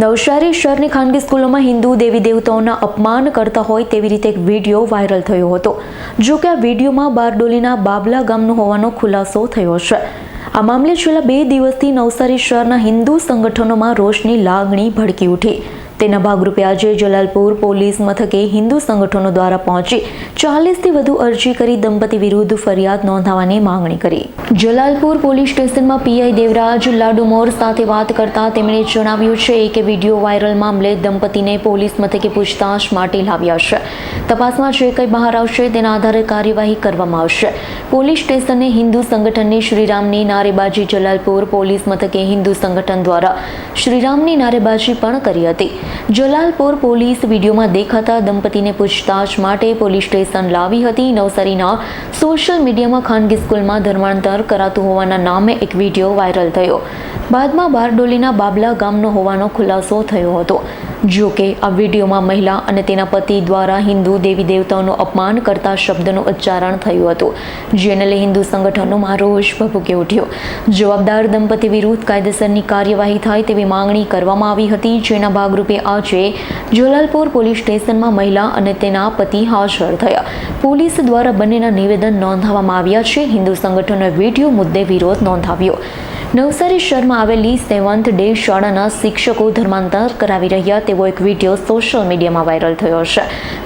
નવસારી શહેરની ખાનગી સ્કૂલોમાં હિન્દુ દેવી દેવતાઓના અપમાન કરતા હોય તેવી રીતે એક વીડિયો વાયરલ થયો હતો. જો કે આ વિડીયોમાં બારડોલીના બાબલા ગામનો હોવાનો ખુલાસો થયો છે. આ મામલે છેલ્લા બે દિવસથી નવસારી શહેરના હિન્દુ સંગઠનોમાં રોષની લાગણી ભડકી ઉઠી. તેના ભાગરૂપે આજે જલાલપુર પોલીસ મથકે હિન્દુ સંગઠનો દ્વારા પહોંચી ચાલીસથી વધુ અરજી કરી દંપતી વિરુદ્ધ ફરિયાદ નોંધાવવાની માંગણી કરી. જલાલપુર પોલીસ સ્ટેશનમાં પીઆઈ દેવરાજ લાડુમોર સાથે વાત કરતા તેમણે જણાવ્યું છે કે વીડિયો વાયરલ મામલે દંપતીને પોલીસ મથકે પૂછતાછ માટે લાવ્યા છે. તપાસમાં જે કંઈ બહાર આવશે તેના આધારે કાર્યવાહી કરવામાં આવશે. પોલીસ સ્ટેશને હિન્દુ સંગઠનની શ્રીરામની નારેબાજી જલાલપુર પોલીસ મથકે હિન્દુ સંગઠન દ્વારા શ્રીરામની નારેબાજી પણ કરી હતી. જલાલપુર પોલીસ વિડીયોમાં દેખાતા દંપતીને પૂછતાછ માટે પોલીસ સ્ટેશન લાવી હતી. નવસારીના સોશિયલ મીડિયામાં ખાનગી સ્કૂલમાં ધર્માંતર કરાતું હોવાના નામે એક વીડિયો વાયરલ થયો. બાદમાં બારડોલીના બાબલા ગામનો હોવાનો ખુલાસો થયો હતો. જો કે આ વિડીયોમાં મહિલા અને તેના પતિ દ્વારા હિન્દુ દેવી દેવતાઓનું અપમાન કરતા શબ્દનું ઉચ્ચારણ થયું હતું. જેને લઈ હિન્દુ સંગઠનોમાં રોષ ભભૂકી ઉઠ્યો. જવાબદાર દંપતી વિરુદ્ધ કાયદેસરની કાર્યવાહી થાય તેવી માંગણી કરવામાં આવી હતી, જેના ભાગરૂપે આજે જલાલપુર પોલીસ સ્ટેશનમાં મહિલા અને તેના પતિ હાજર થયા. પોલીસ દ્વારા બંનેના નિવેદન નોંધાવવામાં આવ્યા છે. હિન્દુ સંગઠનોએ વીડિયો મુદ્દે વિરોધ નોંધાવ્યો. નવસારી શહેરમાં આવેલી સેવન્થ ડે શાળાના શિક્ષકો ધર્માંતર કરાવી રહ્યા તેવો એક વીડિયો સોશિયલ મીડિયામાં વાયરલ થયો છે.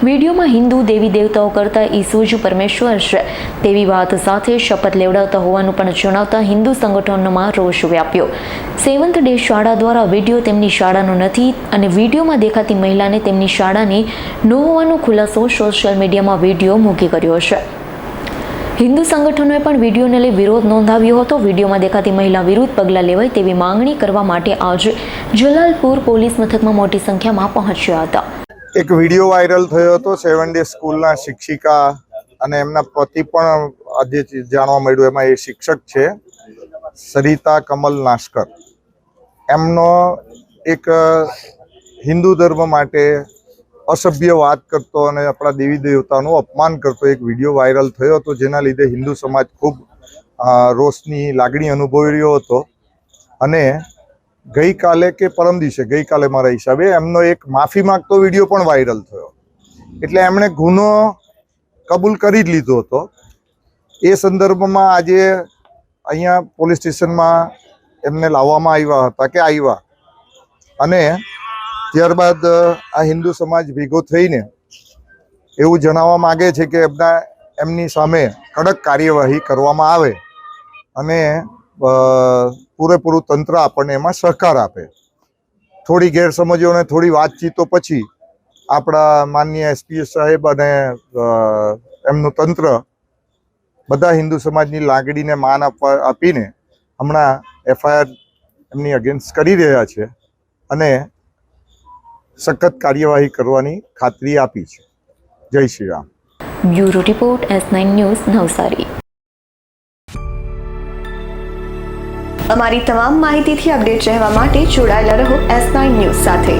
વિડીયોમાં હિન્દુ દેવી દેવતાઓ કરતા ઈસુ જ પરમેશ્વર છે. તેવી વાત સાથે શપથ લેવડાવતા હોવાનું પણ જણાવતા હિન્દુ સંગઠનોમાં રોષ વ્યાપ્યો. સેવન્થ ડે શાળા દ્વારા વીડિયો તેમની શાળાનો નથી અને વિડીયોમાં દેખાતી મહિલાને તેમની શાળાની ન હોવાનો ખુલાસો સોશિયલ મીડિયામાં વીડિયો મૂકી કર્યો છે. હિન્દુ સંગઠનોએ પણ વિડીયોને લઈ વિરોધ નોંધાવ્યો હતો. વિડીયોમાં દેખાતી મહિલા વિરુદ્ધ પગલાં લેવાય તેવી માંગણી કરવા માટે આજે જલાલપુર પોલીસ મથકમાં મોટી સંખ્યામાં પહોંચ્યા હતા. એક વીડિયો વાયરલ થયો હતો સેવન ડે સ્કૂલના શિક્ષિકા અને એમના પતિ પણ આજે જાણવા મળ્યું એમાં એ શિક્ષક છે, સરિતા કમલ નાસ્કર એમનો એક હિન્દુ ધર્મ માટે અસભ્ય વાત કરતો અને આપણા દેવી દેવતાનું અપમાન કરતો એક વીડિયો વાયરલ થયો હતો, જેના લીધે હિન્દુ સમાજ ખૂબ રોષની લાગણી અનુભવી રહ્યો હતો. અને ગઈકાલે કે પરમ દિવસે, ગઈકાલે મારા હિસાબે એમનો એક માફી માંગતો વીડિયો પણ વાયરલ થયો. એટલે એમણે ગુનો કબૂલ કરી જ લીધો હતો. એ સંદર્ભમાં આજે અહીંયા પોલીસ સ્ટેશનમાં એમને લાવવામાં આવ્યા હતા કે આવ્યા. અને ત્યારબાદ આ હિન્દુ સમાજ ભેગો થઈને એવું જણાવવા માગે છે કે એમના, એમની સામે કડક કાર્યવાહી કરવામાં આવે અને પૂરેપૂરું તંત્ર આપણને એમાં સહકાર આપે. થોડી ગેરસમજો અને થોડી વાતચીતો પછી આપણા માનનીય એસપી સાહેબ અને એમનું તંત્ર બધા હિન્દુ સમાજની લાગણીને માન આપવા, આપીને હમણાં એફઆઈઆર એમની અગેન્સ્ટ કરી રહ્યા છે અને સખત કાર્યવાહી કરવાની ખાતરી આપી છે. જય Shri Ram. Bureau report S nine news Navsari. અમારી તમામ માહિતીથી અપડેટ રહેવા માટે જોડાયેલા રહો એસ નાઇન ન્યૂઝ સાથે.